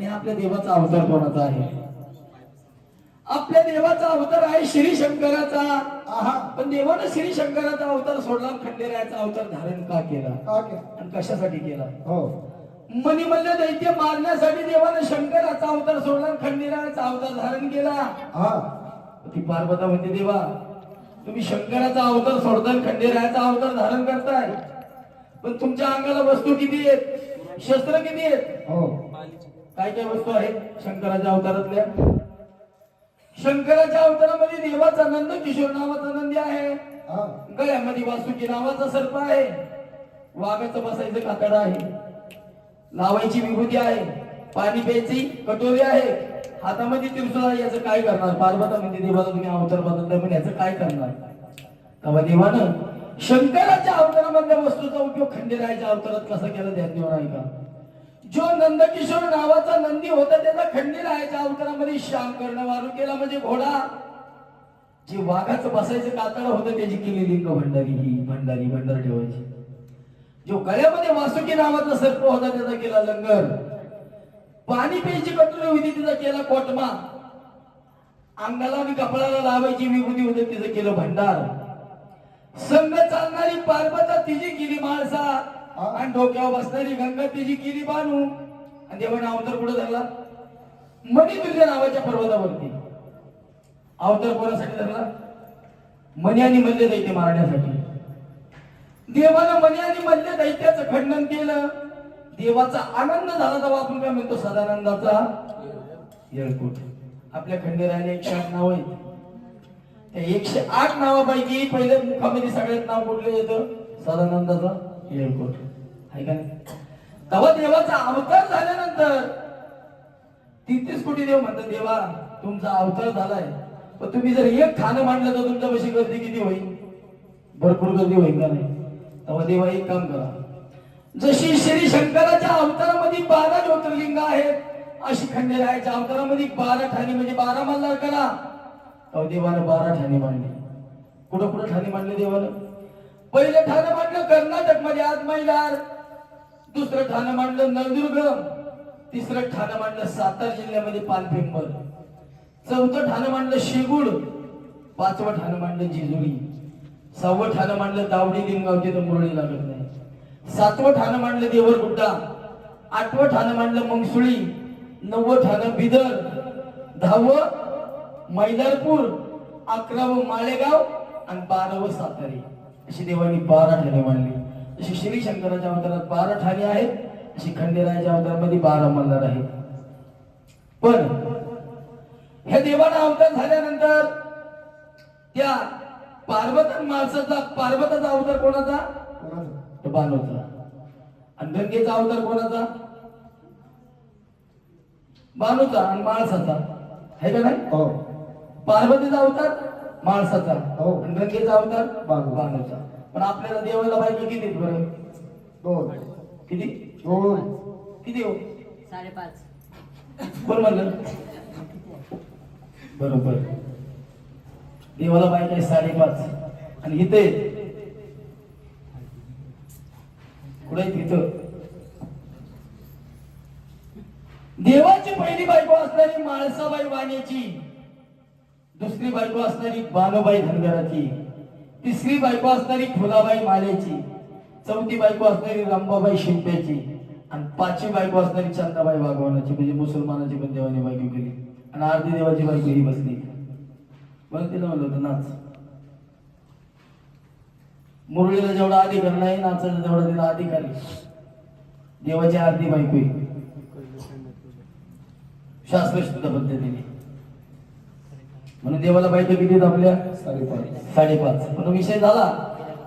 पण हे आपल्या देवाचा अवतार कोणाचा आहे? आपल्या देवाचा अवतार आहे श्री शंकराचा आहा पण देवानं श्री शंकराचा अवतार सोडला खंडेरायाचा अवतार धारण का केला? का आणि कशासाठी केला? हो. मणिमल्ल दैत्य मारण्यासाठी देवानं शंकराचा अवतार सोडला आणि खंडेरायाचा अवतार धारण केला. हा. ती पार्वता म्हणते देवा तुम्ही शंकराचा अवतार सोडताय खंडेरायाचा अवतार धारण करताय. पण तुमच्या अंगाला वस्तू किती आहेत? शस्त्र किती आहेत? हो. काय काय वस्तू आहेत? शंकराच्या अवतारातल्या. शंकराच्या अवतारामध्ये देवाचा नंद किशोर नावाचा नंदी आहे. गळ्यामध्ये वासुकी नावाचा सर्प आहे. वाघाचं बसायचं कातड आहे. लावायची विभूती आहे. पाणी प्यायची कटोरी आहे. हातामध्ये आहे याचं काय करणार? पार्वता म्हणजे देवाला तुम्ही अवतार बदलताय पण याचं काय करणार? तेव्हा देवानं शंकराच्या अवतारामधल्या वस्तूचा उपयोग खंडेरायाच्या अवतारात कसा केला? ध्यान देऊन आहे का जो नंदकिशोर नावाचा नंदी होता त्याचा खंडेरायाच्या अवतारामध्ये श्याम कर्ण वारू केला म्हणजे घोडा. जे वाघाचं बसायचं कातड होतं त्याची केली लिंग भंडारी. ही भंडारी भंडार ठेवायची. जो गळ्यामध्ये वासुकी नावाचा सर्प होता त्याचा केला लंगर. पाणी प्यायची कटोरी होती तिचा केला कोटमा. अंगाला आणि कपडाला लावायची विभूती होती तिचं केलं भंडार. संघ चालणारी पार्वता आणि डोक्यावर बसणारी गंगा तिची किरी बानू. आणि देवाने अवतार कुठं धरला? मणिदुर्ग नावाच्या पर्वतावरती. अवतार कोणासाठी धरला? मणी आणि मल्ले दैत्य मारण्यासाठी. देवानं मणी आणि मल्ल दैत्याचं खंडन केलं. देवाचा आनंद झाला तेव्हा आपण काय म्हणतो? सदानंदाचा येळकोट. आपल्या खंडेराने एकशे आठ नाव आहेत. त्या एकशे आठ नावापैकी पहिल्या मुखामध्ये सगळ्यात नाव कुठलं येतं? सदानंदाचं. येळकोट. आहे का? नाही तेव्हा देवाचा अवतार झाल्यानंतर तीस कोटी देव म्हणतात देवा तुमचा अवतार झालाय. पण तुम्ही जर एक खाणं मांडलं तर तुमच्यापाशी गर्दी किती होईल? भरपूर गर्दी होईल का नाही? तेव्हा देवा एक काम करा. जशी श्री शंकराच्या अवतारामध्ये बारा ज्योतिर्लिंग आहेत अशी खंडेरायाच्या अवतारामध्ये बारा ठाणे म्हणजे बारा मल्हार करा. तेव्हा देवानं बारा ठाणे मांडले. कुठं कुठं ठाणे मांडले देवानं? पहिलं ठाणं मांडलं कर्नाटकमध्ये आज दुसरं ठाणं मांडलं नळदुर्ग तिसरं ठाणं मांडलं सातारा जिल्ह्यामध्ये पालपेंबर चौथं ठाणं मांडलं शेगुड. पाचवं ठाणं मांडलं जेजुरी. सहावं ठाणं मांडलं दावडी लिंगाव तर मुरळी लागत नाही. सातवं ठाणं मांडलं देवरगुड्डा. आठवं ठाणं मांडलं मंगसुळी. नववं ठाणं बिदर. दहावं मैदारपूर अकरावं माळेगाव. आणि बारावं सातारी. अशी देवानी बारा ठाणे मांडली अशी श्री शंकराच्या अवतारात बारा ठाणे आहेत अशी खंडेरायाच्या अवतारामध्ये बारा मल्हार आहेत पण ह्या देवाना अवतार झाल्यानंतर त्या पार्वतन माणसाचा पार्वताचा अवतार कोणाचा? बाणोचा आणि गंगेचा अवतार कोणाचा? बाणूचा आणि माळसाचा आहे का नाही? हो. पार्वतीचा अवतार माणसाचा. हो. आणि गंगेचा अवतार. बाणूचा पण आपल्याला देवाला बायका किती आहेत बरं? दोन. किती? दोन. किती हो? साडेपाच. कोण म्हणलं? बरोबर. देवाला बायका आहे साडेपाच. आणि इथे? कुठे आहेत इथं देवाची पहिली बायको असणारी माळसाबाई वाण्याची दुसरी बायको असणारी बानोबाई धनगराची तिसरी बायको असणारी फुलाबाई मालेची चौथी बायको असणारी रंबाबाई शिंप्याची आणि पाचवी बायको असणारी चंदाबाई वाघवानाची. म्हणजे मुसलमानाची पण देवाने बायको केली. आणि आरती देवाची बायको ही बसली. बरं तिला म्हणलं होतं नाच. मुरळीला जेवढा अधिकार नाही नाचायला तेवढा तिला अधिकार देवाची आरती बायको शास्त्र शास्त्रशुद्ध पद्धतीने. म्हणून देवाला पाहिजे किती आपल्या? साडेपाच. साडेपाच. पण विषय झाला.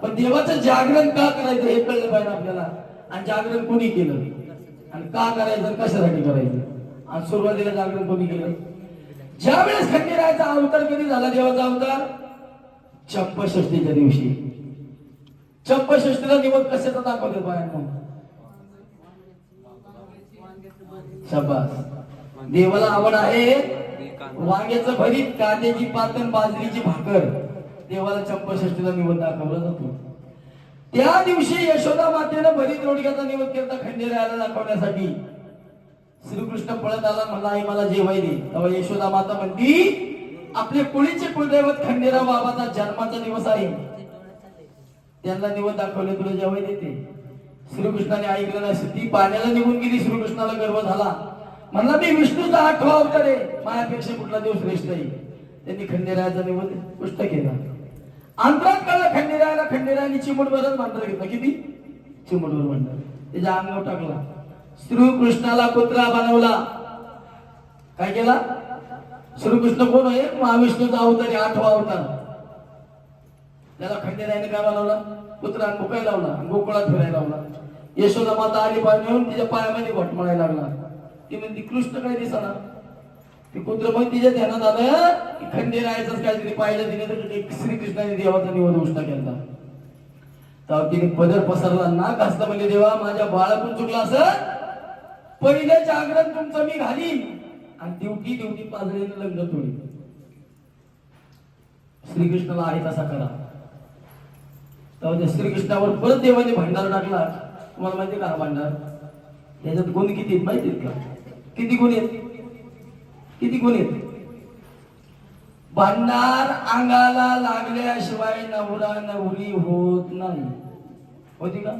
पण देवाचं जागरण का करायचं हे कळलं पाहिजे आपल्याला. आणि जागरण कोणी केलं? आणि का करायचं कशासाठी करायचं? आणि सुरुवातीला जागरण कोणी केलं? ज्या वेळेस खंडेरायाचा अवतार कधी झाला देवाचा अवतार? चंपषष्ठीच्या दिवशी. चंपषष्ठीला दिवस कशाचा दाखवतो बायांना शब्बास देवाला आवड आहे? वांग्याचं भरीत कांद्याची पातन बाजरीची भाकर. देवाला चंपषष्ठीला निवड दाखवला जातो. त्या दिवशी यशोदा मातेनं भरीत रोडक्याचा निवड केला खंडेरायाला दाखवण्यासाठी. श्रीकृष्ण पळत आला म्हणला आई मला जेवायने तेव्हा यशोदा माता म्हणती आपले कुळीचे कुलदैवत खंडेराव बाबाचा जन्माचा दिवस आहे. त्यांना निवड दाखवले तुला जेवाय देते. श्रीकृष्णाने ऐकलं नसेल ती पाण्याला निघून गेली श्रीकृष्णाला गर्व झाला. म्हणला मी विष्णूचा आठवा अवतार आहे माझ्यापेक्षा कुठला देव श्रेष्ठ आहे? त्यांनी खंडेरायाचा निवड पुष्ट केला. अंतरात कळलं खंडेरायाला खंडेरायाने चिमूटभरच मांडर घेतला. किती? चिमूटभर मांडर त्याच्या अंगावर टाकला. श्रीकृष्णाला कुत्रा बनवला. काय केला? श्रीकृष्ण कोण आहे? महाविष्णूचा अवतार आहे आठवा अवतार. त्याला खंडेरायाने काय बनवला? कुत्रा भुकायला लावला. गोकुळात फिरायला लावला. यशोदा माता आली पाणी येऊन तिच्या पायामध्ये भटमळायला लागला. ती म्हणते कृष्ण काय दिसना ते कुत्र मग तिच्या ध्यानात आलं की खंडेरायाच काहीतरी पाहिलं तिने तर एक श्रीकृष्णाने देवाचा निवड उष्ण केला. तर तिने पदर पसरला ना असता म्हणजे देवा माझ्या बाळातून चुकला असं? पहिलं जागरण तुमचं मी घालीन. आणि दिवटी दिवटी पाजळीनं लग्न तोडी श्रीकृष्णाला आहे तसा करा. तेव्हा श्रीकृष्णावर परत देवाने भांडार टाकला. तुम्हाला माहिती का हा भांडार? याच्यात गुण किती आहेत माहिती का? किती गुण आहेत? किती गुण आहेत? भांडार अंगाला लागल्याशिवाय नवरा नवरी होत नाही. होती का?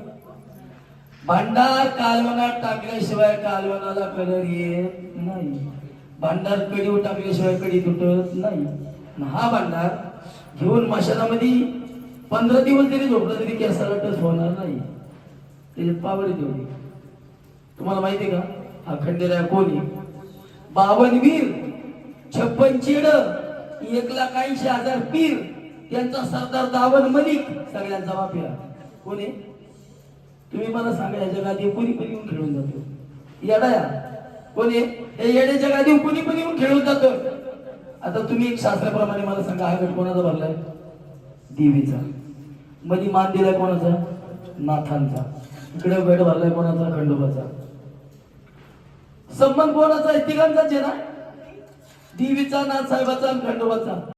भांडार कालवनात टाकल्याशिवाय कालवनाला कलर येत नाही. भांडार कडीवर टाकल्याशिवाय कडी तुटत नाही. हा भांडार घेऊन मशालामध्ये पंधरा दिवस जरी झोपला तरी केसाला टच होणार नाही. त्याच्यात पावर आहे तेवढी तुम्हाला माहिती आहे का? हा कोणी? बावन वीर छप्पन चेड एक लाख ऐंशी हजार पीर त्यांचा सरदार दावन मलिक सगळ्यांचा बापिया कोणी? तुम्ही मला सांगा या जगात हे कोणी पण येऊन खेळून जातो? येडाया कोणी? हे येडे जगात येऊन कोणी पण येऊन खेळून जातो? आता तुम्ही एक शास्त्राप्रमाणे मला सांगा हा गट कोणाचा भरलाय? देवीचा. मधी मान दिलाय कोणाचा? नाथांचा. इकडे गट भरलाय कोणाचा? खंडोबाचा. संबंध कोणाचा आहे? तिघांचाच आहे ना? देवीचा नाथ साहेबाचा आणि खंडोबाचा.